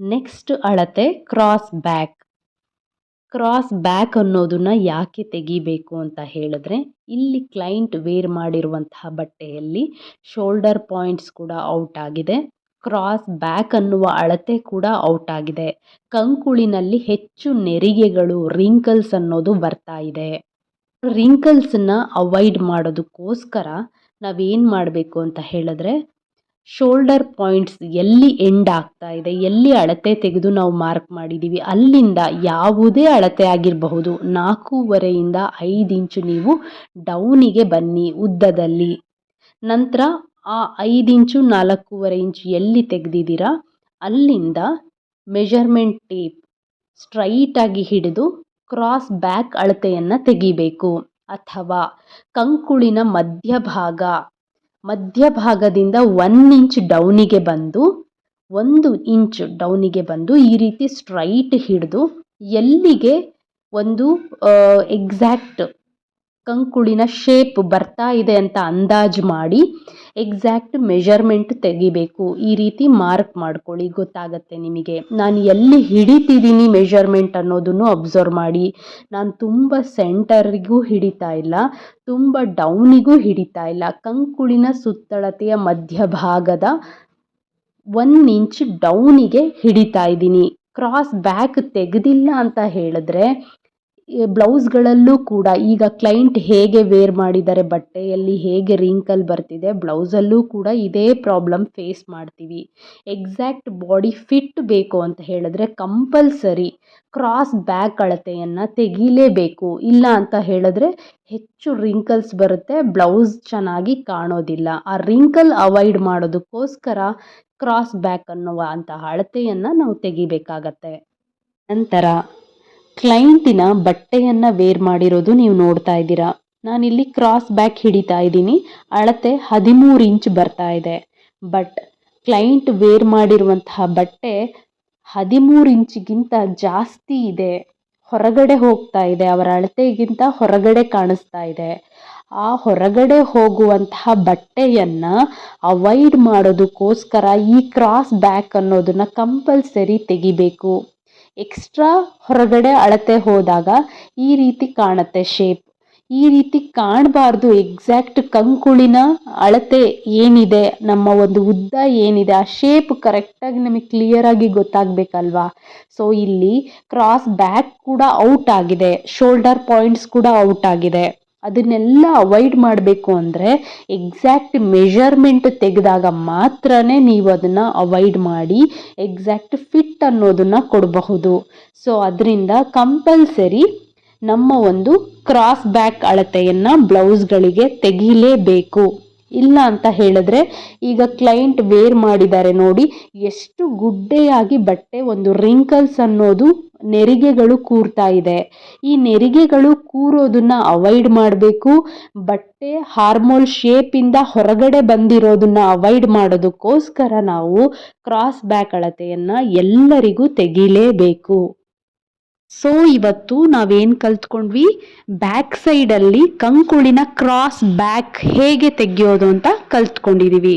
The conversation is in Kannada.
ನೆಕ್ಸ್ಟ್ ಅಳತೆ ಕ್ರಾಸ್ ಬ್ಯಾಕ್ ಕ್ರಾಸ್ ಬ್ಯಾಕ್ ಅನ್ನೋದನ್ನ ಯಾಕೆ ತೆಗಿಬೇಕು ಅಂತ ಹೇಳಿದ್ರೆ, ಇಲ್ಲಿ ಕ್ಲೈಂಟ್ ವೇರ್ ಮಾಡಿರುವಂತಹ ಬಟ್ಟೆಯಲ್ಲಿ ಶೋಲ್ಡರ್ ಪಾಯಿಂಟ್ಸ್ ಕೂಡ ಔಟ್ ಆಗಿದೆ. ಕ್ರಾಸ್ ಬ್ಯಾಕ್ ಅನ್ನುವ ಅಳತೆ ಕೂಡ ಔಟ್ ಆಗಿದೆ. ಕಂಕುಳಿನಲ್ಲಿ ಹೆಚ್ಚು ನೆರಿಗೆಗಳು ರಿಂಕಲ್ಸ್ ಅನ್ನೋದು ಬರ್ತಾ ಇದೆ. ರಿಂಕಲ್ಸನ್ನ ಅವಾಯ್ಡ್ ಮಾಡೋದಕ್ಕೋಸ್ಕರ ನಾವೇನು ಮಾಡಬೇಕು ಅಂತ ಹೇಳಿದ್ರೆ ಶೋಲ್ಡರ್ ಪಾಯಿಂಟ್ಸ್ ಎಲ್ಲಿ ಎಂಡ್ ಆಗ್ತಾ ಇದೆ, ಎಲ್ಲಿ ಅಳತೆ ತೆಗೆದು ನಾವು ಮಾರ್ಕ್ ಮಾಡಿದ್ದೀವಿ ಅಲ್ಲಿಂದ ಯಾವುದೇ ಅಳತೆ ಆಗಿರಬಹುದು, ನಾಲ್ಕೂವರೆಯಿಂದ ಐದು ಇಂಚು ನೀವು ಡೌನಿಗೆ ಬನ್ನಿ ಉದ್ದದಲ್ಲಿ. ನಂತರ ಆ ಐದು ಇಂಚು ನಾಲ್ಕೂವರೆ ಇಂಚು ಎಲ್ಲಿ ತೆಗೆದಿದ್ದೀರಾ, ಅಲ್ಲಿಂದ ಮೆಷರ್ಮೆಂಟ್ ಟೇಪ್ ಸ್ಟ್ರೈಟಾಗಿ ಹಿಡಿದು ಕ್ರಾಸ್ ಬ್ಯಾಕ್ ಅಳತೆಯನ್ನು ತೆಗಿಬೇಕು. ಅಥವಾ ಕಂಕುಳಿನ ಮಧ್ಯಭಾಗ ಮಧ್ಯಭಾಗದಿಂದ ಒನ್ ಇಂಚ್ ಡೌನಿಗೆ ಬಂದು, ಒಂದು ಇಂಚ್ ಡೌನಿಗೆ ಬಂದು ಈ ರೀತಿ ಸ್ಟ್ರೈಟ್ ಹಿಡಿದು ಎಲ್ಲಿಗೆ ಒಂದು ಎಕ್ಸಾಕ್ಟ್ ಕಂಕುಳಿನ ಶೇಪ್ ಬರ್ತಾ ಇದೆ ಅಂತ ಅಂದಾಜು ಮಾಡಿ ಎಕ್ಸಾಕ್ಟ್ ಮೆಷರ್ಮೆಂಟ್ ತೆಗಿಬೇಕು. ಈ ರೀತಿ ಮಾರ್ಕ್ ಮಾಡ್ಕೊಳ್ಳಿ, ಗೊತ್ತಾಗತ್ತೆ ನಿಮಗೆ. ನಾನು ಎಲ್ಲಿ ಹಿಡಿತಿದ್ದೀನಿ ಮೆಷರ್ಮೆಂಟ್ ಅನ್ನೋದನ್ನು ಅಬ್ಸರ್ವ್ ಮಾಡಿ. ನಾನು ತುಂಬ ಸೆಂಟರಿಗೂ ಹಿಡಿತಾ ಇಲ್ಲ, ತುಂಬ ಡೌನಿಗೂ ಹಿಡಿತಾ ಇಲ್ಲ. ಕಂಕುಳಿನ ಸುತ್ತಳತೆಯ ಮಧ್ಯಭಾಗದ ಒನ್ ಇಂಚ್ ಡೌನಿಗೆ ಹಿಡಿತಾ ಇದ್ದೀನಿ. ಕ್ರಾಸ್ ಬ್ಯಾಕ್ ತೆಗೆದಿಲ್ಲ ಅಂತ ಹೇಳಿದ್ರೆ ಬ್ಲೌಸ್ಗಳಲ್ಲೂ ಕೂಡ ಈಗ ಕ್ಲೈಂಟ್ ಹೇಗೆ ವೇರ್ ಮಾಡಿದ್ದಾರೆ, ಬಟ್ಟೆಯಲ್ಲಿ ಹೇಗೆ ರಿಂಕಲ್ ಬರ್ತಿದೆ, ಬ್ಲೌಸಲ್ಲೂ ಕೂಡ ಇದೇ ಪ್ರಾಬ್ಲಮ್ ಫೇಸ್ ಮಾಡ್ತೀವಿ. ಎಕ್ಸಾಕ್ಟ್ ಬಾಡಿ ಫಿಟ್ ಬೇಕು ಅಂತ ಹೇಳಿದ್ರೆ ಕಂಪಲ್ಸರಿ ಕ್ರಾಸ್ ಬ್ಯಾಕ್ ಅಳತೆಯನ್ನು ತೆಗೀಲೇಬೇಕು. ಇಲ್ಲ ಅಂತ ಹೇಳಿದ್ರೆ ಹೆಚ್ಚು ರಿಂಕಲ್ಸ್ ಬರುತ್ತೆ, ಬ್ಲೌಸ್ ಚೆನ್ನಾಗಿ ಕಾಣೋದಿಲ್ಲ. ಆ ರಿಂಕಲ್ ಅವಾಯ್ಡ್ ಮಾಡೋದಕ್ಕೋಸ್ಕರ ಕ್ರಾಸ್ ಬ್ಯಾಕ್ ಅನ್ನುವ ಅಂತಹ ಅಳತೆಯನ್ನು ನಾವು ತೆಗಿಬೇಕಾಗತ್ತೆ. ನಂತರ ಕ್ಲೈಂಟಿನ ಬಟ್ಟೆಯನ್ನು ವೇರ್ ಮಾಡಿರೋದು ನೀವು ನೋಡ್ತಾ ಇದ್ದೀರಾ. ನಾನಿಲ್ಲಿ ಕ್ರಾಸ್ ಬ್ಯಾಕ್ ಹಿಡಿತಾ ಇದ್ದೀನಿ. ಅಳತೆ ಹದಿಮೂರು ಇಂಚ್ ಬರ್ತಾ ಇದೆ. ಬಟ್ ಕ್ಲೈಂಟ್ ವೇರ್ ಮಾಡಿರುವಂತಹ ಬಟ್ಟೆ ಹದಿಮೂರು ಇಂಚಿಗಿಂತ ಜಾಸ್ತಿ ಇದೆ. ಹೊರಗಡೆ ಹೋಗ್ತಾ ಇದೆ. ಅವರ ಅಳತೆಗಿಂತ ಹೊರಗಡೆ ಕಾಣಿಸ್ತಾ ಇದೆ. ಆ ಹೊರಗಡೆ ಹೋಗುವಂತಹ ಬಟ್ಟೆಯನ್ನು ಅವಾಯ್ಡ್ ಮಾಡೋದಕ್ಕೋಸ್ಕರ ಈ ಕ್ರಾಸ್ ಬ್ಯಾಕ್ ಅನ್ನೋದನ್ನು ಕಂಪಲ್ಸರಿ ತೆಗಿಬೇಕು. ಎಕ್ಸ್ಟ್ರಾ ಹೊರಗಡೆ ಅಳತೆ ಹೋದಾಗ ಈ ರೀತಿ ಕಾಣುತ್ತೆ ಶೇಪ್ ಈ ರೀತಿ ಕಾಣಬಾರ್ದು ಎಕ್ಸಾಕ್ಟ್ ಕಂಕುಳಿನ ಅಳತೆ ಏನಿದೆ, ನಮ್ಮ ಒಂದು ಉದ್ದ ಏನಿದೆ, ಆ ಶೇಪ್ ಕರೆಕ್ಟಾಗಿ ನಮಗೆ ಕ್ಲಿಯರಾಗಿ ಗೊತ್ತಾಗಬೇಕಲ್ವಾ? ಸೊ ಇಲ್ಲಿ ಕ್ರಾಸ್ ಬ್ಯಾಕ್ ಕೂಡ ಔಟ್ ಆಗಿದೆ ಶೋಲ್ಡರ್ ಪಾಯಿಂಟ್ಸ್ ಕೂಡ ಔಟ್ ಆಗಿದೆ. ಅದನ್ನೆಲ್ಲ ಅವಾಯ್ಡ್ ಮಾಡಬೇಕು ಅಂದರೆ ಎಕ್ಸಾಕ್ಟ್ ಮೆಷರ್ಮೆಂಟ್ ತೆಗೆದಾಗ ಮಾತ್ರ ನೀವು ಅದನ್ನು ಅವಾಯ್ಡ್ ಮಾಡಿ ಎಕ್ಸಾಕ್ಟ್ ಫಿಟ್ ಅನ್ನೋದನ್ನು ಕೊಡಬಹುದು. ಸೊ ಅದರಿಂದ ಕಂಪಲ್ಸರಿ ನಮ್ಮ ಒಂದು ಕ್ರಾಸ್ ಬ್ಯಾಕ್ ಅಳತೆಯನ್ನು ಬ್ಲೌಸ್ಗಳಿಗೆ ತೆಗೀಲೇಬೇಕು. ಇಲ್ಲ ಅಂತ ಹೇಳಿದ್ರೆ ಈಗ ಕ್ಲೈಂಟ್ ವೇರ್ ಮಾಡಿದ್ದಾರೆ ನೋಡಿ, ಎಷ್ಟು ಗುಡ್ಡೆಯಾಗಿ ಬಟ್ಟೆ ಒಂದು ರಿಂಕಲ್ಸ್ ಅನ್ನೋದು ನೆರಿಗೆಗಳು ಕೂರ್ತಾ ಇದೆ. ಈ ನೆರಿಗೆಗಳು ಕೂರೋದನ್ನ ಅವಾಯ್ಡ್ ಮಾಡಬೇಕು, ಬಟ್ಟೆ ಹಾರ್ಮೋಲ್ ಶೇಪಿಂದ ಹೊರಗಡೆ ಬಂದಿರೋದನ್ನ ಅವಾಯ್ಡ್ ಮಾಡೋದಕ್ಕೋಸ್ಕರ ನಾವು ಕ್ರಾಸ್ ಬ್ಯಾಕ್ ಅಳತೆಯನ್ನು ಎಲ್ಲರಿಗೂ ತೆಗಿಲೇಬೇಕು. ಸೊ ಇವತ್ತು ನಾವೇನು ಕಲ್ತ್ಕೊಂಡ್ವಿ? ಬ್ಯಾಕ್ ಸೈಡಲ್ಲಿ ಕಂಕುಳಿನ ಕ್ರಾಸ್ ಬ್ಯಾಕ್ ಹೇಗೆ ತೆಗೆಯೋದು ಅಂತ ಕಲ್ತ್ಕೊಂಡಿದ್ದೀವಿ